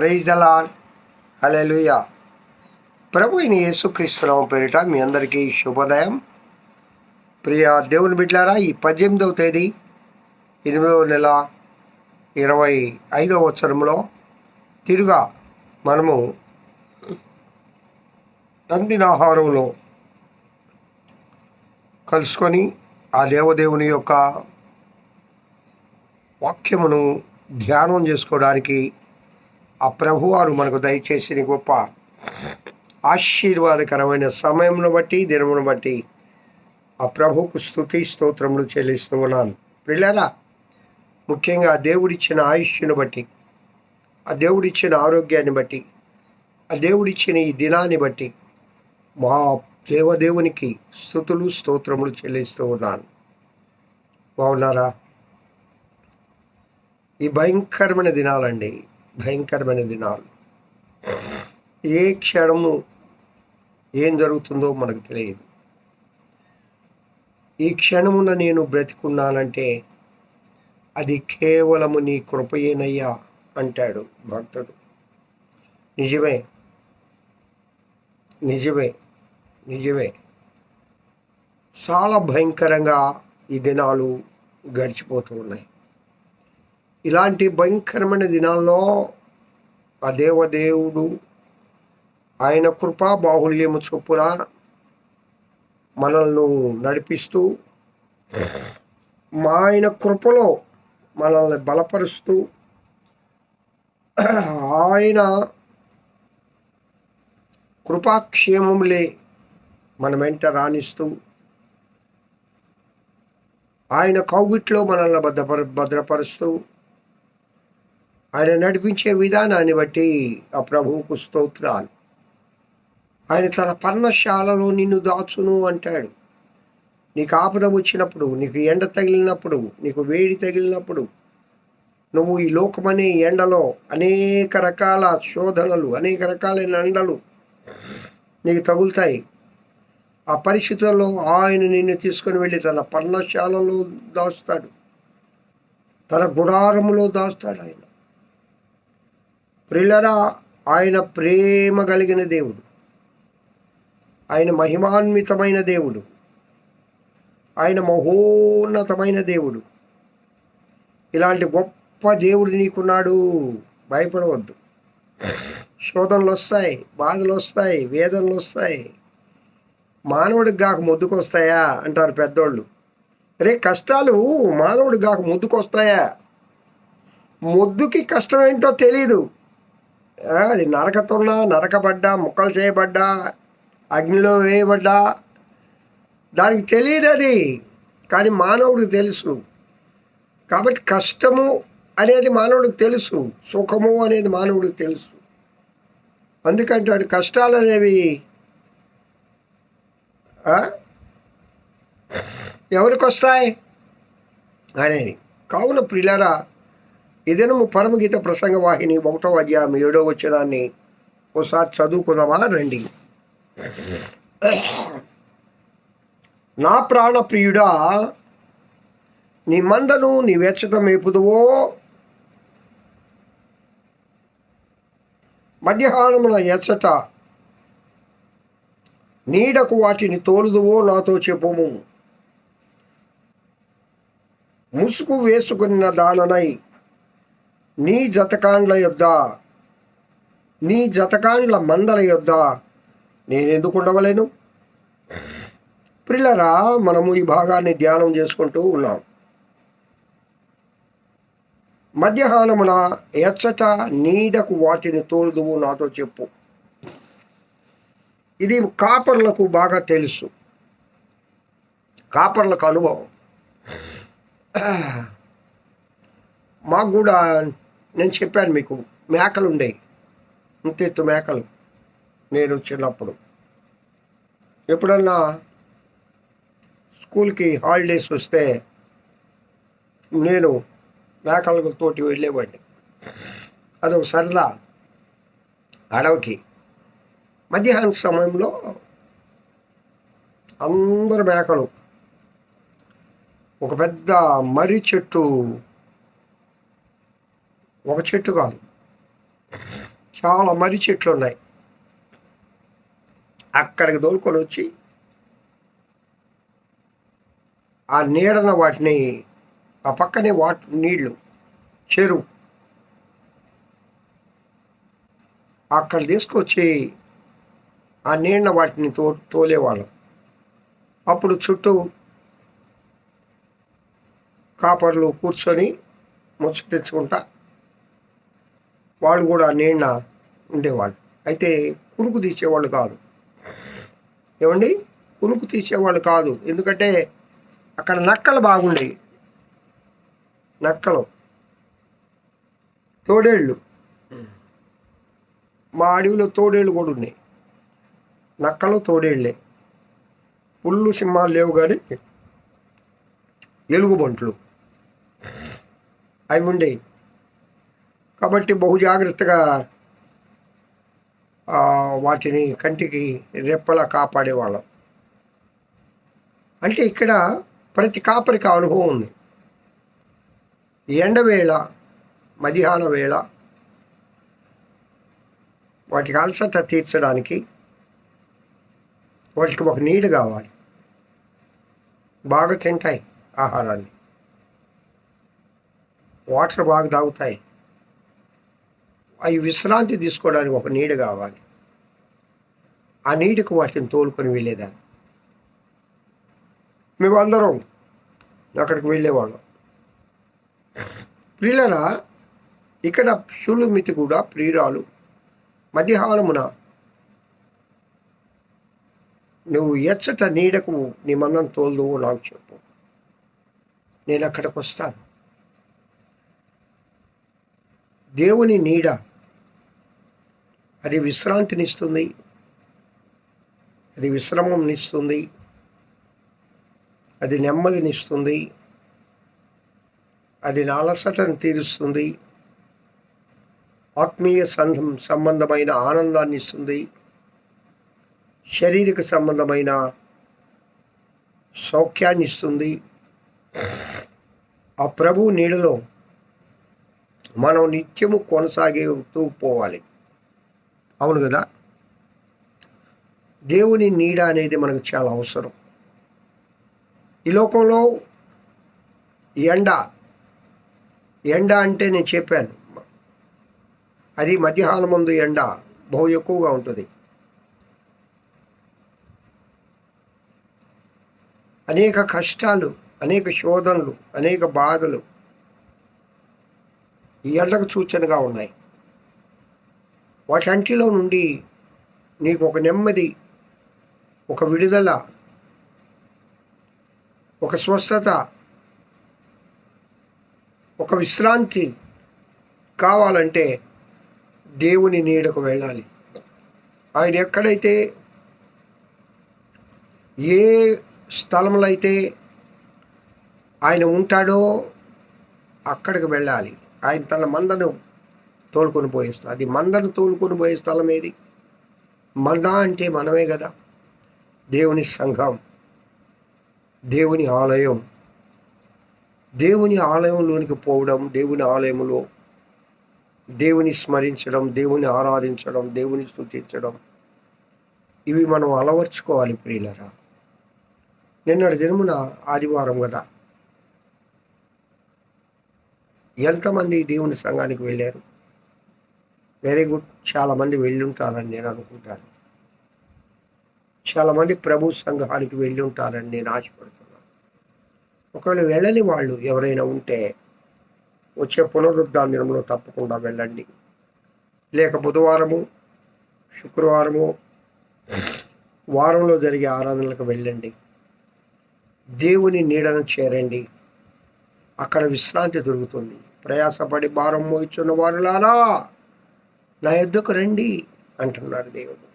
Praise దలాన్ hallelujah ప్రభు అయిన యేసుక్రీస్తునామ పేరిట మీ అందరికీ శుభోదయం. ప్రియ దేవుని బిడ్డారా ఈ పద్దెనిమిదవ తేదీ ఎనిమిదవ నెల ఇరవై ఐదవ సంవత్సరంలో తిరుగా మనము అందిన ఆహారంలో కలుసుకొని ఆ దేవదేవుని యొక్క వాక్యమును ధ్యానం చేసుకోవడానికి ఆ ప్రభువారు మనకు దయచేసిన గొప్ప ఆశీర్వాదకరమైన సమయంను బట్టి దినమును బట్టి ఆ ప్రభుకు స్థుతి స్తోత్రములు చెల్లిస్తూ ఉన్నాను. పిల్లరా ముఖ్యంగా దేవుడిచ్చిన ఆయుష్ను బట్టి ఆ దేవుడిచ్చిన ఆరోగ్యాన్ని బట్టి ఆ దేవుడిచ్చిన ఈ దినాన్ని బట్టి మా దేవదేవునికి స్థుతులు స్తోత్రములు చెల్లిస్తూ ఉన్నాను. బాగున్నారా? ఈ భయంకరమైన దినాలండి. భయంకరమైన దినాలు. ఏ క్షణము ఏం జరుగుతుందో మనకు తెలియదు. ఈ క్షణమున నేను బ్రతికున్నానంటే అది కేవలము నీ కృపయేనయ్యా అంటాడు భక్తుడు. నిజమే. నిజమే. నిజమే. చాలా భయంకరంగా ఈ దినాలు గడిచిపోతూ ఉన్నాయి. ఇలాంటి భయంకరమైన దినాల్లో ఆ దేవదేవుడు ఆయన కృపా బాహుల్యము చొప్పున మనల్ని నడిపిస్తూ మా ఆయన కృపలో మనల్ని బలపరుస్తూ ఆయన కృపాక్షేమములే మన వెంట రాణిస్తూ ఆయన కౌగిట్లో మనల్ని భద్రపర భద్రపరుస్తూ ఆయన నడిపించే విధానాన్ని బట్టి ఆ ప్రభువుకు స్తోత్రాలు. ఆయన తన పర్ణశాలలో నిన్ను దాచును అంటాడు. నీకు ఆపద వచ్చినప్పుడు నీకు ఎండ తగిలినప్పుడు నీకు వేడి తగిలినప్పుడు నువ్వు ఈ లోకమనే ఎండలో అనేక రకాల శోధనలు అనేక రకాలైన ఎండలు నీకు తగులుతాయి. ఆ పరిస్థితుల్లో ఆయన నిన్ను తీసుకొని వెళ్ళి తన పర్ణశాలలో దాస్తాడు. తన గుడారములో దాస్తాడు ఆయన. ప్రిల్లరా ఆయన ప్రేమ కలిగిన దేవుడు. ఆయన మహిమాన్వితమైన దేవుడు. ఆయన మహోన్నతమైన దేవుడు. ఇలాంటి గొప్ప దేవుడు నీకున్నాడు. భయపడవద్దు. శోధనలు వస్తాయి బాధలు వస్తాయి వేదనలు వస్తాయి. మానవుడికి గాక ముద్దుకు వస్తాయా అంటారు పెద్దోళ్ళు. రే కష్టాలు మానవుడికి గాక ముద్దుకు వస్తాయా ముద్దుకి కష్టం ఏంటో తెలీదు. అది నరకతున్నా నరకబడ్డా ముక్కలు చేయబడ్డా అగ్నిలో వేయబడ్డా. దానికి తెలియదు అది. కానీ మానవుడికి తెలుసు. కాబట్టి కష్టము అనేది మానవుడికి తెలుసు. సుఖము అనేది మానవుడికి తెలుసు. అందుకంటాడు కష్టాలు అనేవి ఎవరికి వస్తాయి? అనేది కావున ప్రిలరా ఇదేనము పరమగీత ప్రసంగ వాహిని ఒకటో అధ్యాయం ఏడో వచ్చేదాన్ని ఒకసారి చదువుకుందామా? రండి. నా ప్రాణ ప్రియుడా నీ మందను నీ వెచ్చట మేపుదువో. మధ్యాహ్నమున ఎచ్చట నీడకు వాటిని తోలుదువో నాతో చెప్పుము. ముసుగు వేసుకున్న దాననై నీ జతకాండ్ల యొద్ద నీ జతకాండ్ల మందల యొద్ద నేనెందుకు ఉండవలేను? పిల్లరా మనము ఈ భాగాన్ని ధ్యానం చేసుకుంటూ ఉన్నాం. మధ్యాహ్నమున ఎచ్చట నీడకు వాటిని తోలుదువు నాతో చెప్పు. ఇది కాపర్లకు బాగా తెలుసు. కాపర్లకు అనుభవం. మాకు కూడా నేను చెప్పాను మీకు మేకలు ఉండేవి ఇంతెత్తు మేకలు నేను చిన్నప్పుడు. ఎప్పుడన్నా స్కూల్కి హాలిడేస్ వస్తే నేను మేకలతోటి వెళ్ళేవాడిని. అదొక సరదా అడవికి. మధ్యాహ్న సమయంలో అందరు మేకలు. ఒక పెద్ద మర్రి చెట్టు ఒక చెట్టు కాదు. చాలా మర్రి చెట్లు ఉన్నాయి అక్కడికి దోలుకొని వచ్చి ఆ నీడన వాటిని ఆ పక్కనే వాటి నీళ్ళు చెరువు అక్కడ తీసుకొచ్చి ఆ నీళ్ళ వాటిని తో తోలేవాళ్ళం. అప్పుడు చుట్టూ కాపర్లు కూర్చొని ముచ్చట తెచ్చుకుంటా వాళ్ళు కూడా నీళ్ళ ఉండేవాళ్ళు. అయితే కునుకు తీసేవాళ్ళు కాదు. ఏమండి? కునుకు తీసేవాళ్ళు కాదు. ఎందుకంటే అక్కడ నక్కలు బాగుండేవి. నక్కలు. తోడేళ్ళు. మా అడవిలో తోడేళ్ళు కూడా ఉన్నాయి. నక్కలు తోడేళ్ళే. పుళ్ళు సింహాలు లేవు కానీ ఎలుగుబంట్లు. అవి ఉండేవి. కాబట్టి బహు జాగ్రత్తగా వాటిని కంటికి రెప్పలా కాపాడేవాళ్ళం. అంటే ఇక్కడ ప్రతి కాపరికి ఆ అనుభవం ఉంది. ఎండవేళ మధ్యాహ్న వేళ వాటికి అలసట తీర్చడానికి వాటికి ఒక నీడ కావాలి. బాగా తింటాయి ఆహారాన్ని. వాటర్ బాగా తాగుతాయి. అవి విశ్రాంతి తీసుకోవడానికి ఒక నీడ కావాలి. ఆ నీటికి వాటిని తోలుకొని వెళ్ళేదాన్ని. మేమందరం అక్కడికి వెళ్ళేవాళ్ళం. ప్రియులరా ఇక్కడ శూలుమితి కూడా ప్రియురాలు. మధ్యాహ్నమున నువ్వు ఎచ్చట నీడకు నీ మందం తోలుదువు నాకు చెప్పు. నేను అక్కడికి వస్తాను. దేవుని నీడ అది విశ్రాంతినిస్తుంది. అది విశ్రమంనిస్తుంది. అది నెమ్మదినిస్తుంది. అది నాలసటను తీరుస్తుంది. ఆత్మీయ సంధం సంబంధమైన ఆనందాన్ని ఇస్తుంది శారీరక సంబంధమైన సౌఖ్యాన్ని ఇస్తుంది ఆ ప్రభు నీడలో మనం నిత్యము కొనసాగుతూ పోవాలి. అవును కదా? దేవుని నీడ అనేది మనకు చాలా అవసరం. ఈ లోకంలో ఎండ ఎండ అంటే నేను చెప్పాను. అది మధ్యాహ్నం ముందు ఎండ బహు ఎక్కువగా ఉంటుంది. అనేక కష్టాలు అనేక శోధనలు అనేక బాధలు ఈ ఎండకు సూచనగా ఉన్నాయి. వాటంటిలో నుండి నీకు ఒక నెమ్మది ఒక విడుదల ఒక స్వస్థత ఒక విశ్రాంతి కావాలంటే దేవుని నీడకు వెళ్ళాలి. ఆయన ఎక్కడైతే ఏ స్థలంలో అయితే ఆయన ఉంటాడో అక్కడికి వెళ్ళాలి. ఆయన తన మందను తోలుకొని పోయే స్థలం అది మందను తోలుకొని పోయే స్థలం ఏది? మంద అంటే మనమే కదా. దేవుని సంఘం దేవుని ఆలయం. దేవుని ఆలయంలోనికి పోవడం దేవుని ఆలయంలో దేవుని స్మరించడం దేవుని ఆరాధించడం దేవుని స్థుతించడం ఇవి మనం అలవర్చుకోవాలి ప్రియులరా. నిన్నటి దినమున ఆదివారం కదా. ఎంతమంది దేవుని సంఘానికి వెళ్ళారు? Very good. చాలామంది వెళ్ళుంటారని నేను అనుకుంటాను. చాలామంది ప్రభు సంఘానికి వెళ్ళి ఉంటారని నేను ఆశపడుతున్నాను. ఒకవేళ వెళ్ళని వాళ్ళు ఎవరైనా ఉంటే వచ్చే పునరుద్ధాన దినంలో తప్పకుండా వెళ్ళండి. లేక బుధవారము శుక్రవారము వారంలో జరిగే ఆరాధనలకు వెళ్ళండి. దేవుని నీడను చేరండి. అక్కడ విశ్రాంతి దొరుకుతుంది. ప్రయాసపడి భారం మోయిచున్న వారులారా! నా యుద్ధకు రండి అంటున్నాడు దేవుడు.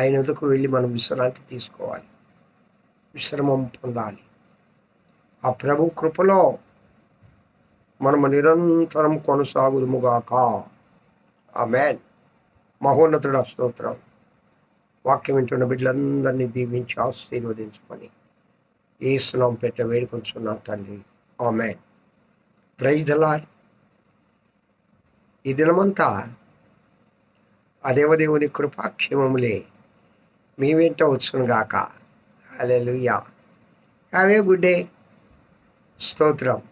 ఆయన యుద్ధకు వెళ్ళి మనం విశ్రాంతి తీసుకోవాలి. విశ్రమం పొందాలి. ఆ ప్రభు కృపలో మనము నిరంతరం కొనసాగుదుముగాక. ఆ మ్యాన్ మహోన్నతుడు స్తోత్రం. వాక్యం వింటున్న బిడ్డలందరినీ దీవించి ఆశీర్వదించమని ఏ స్నాం పెట్ట వేడుకొంచున్నాం తండ్రి. ఆ మ్యాన్ ప్రైజ్ దలా ఈ దినమంతా ఆ దేవదేవుని కృపాక్షేమములే. మీ వెంట వచ్చునుగాక hallelujah have a good day స్తోత్రం.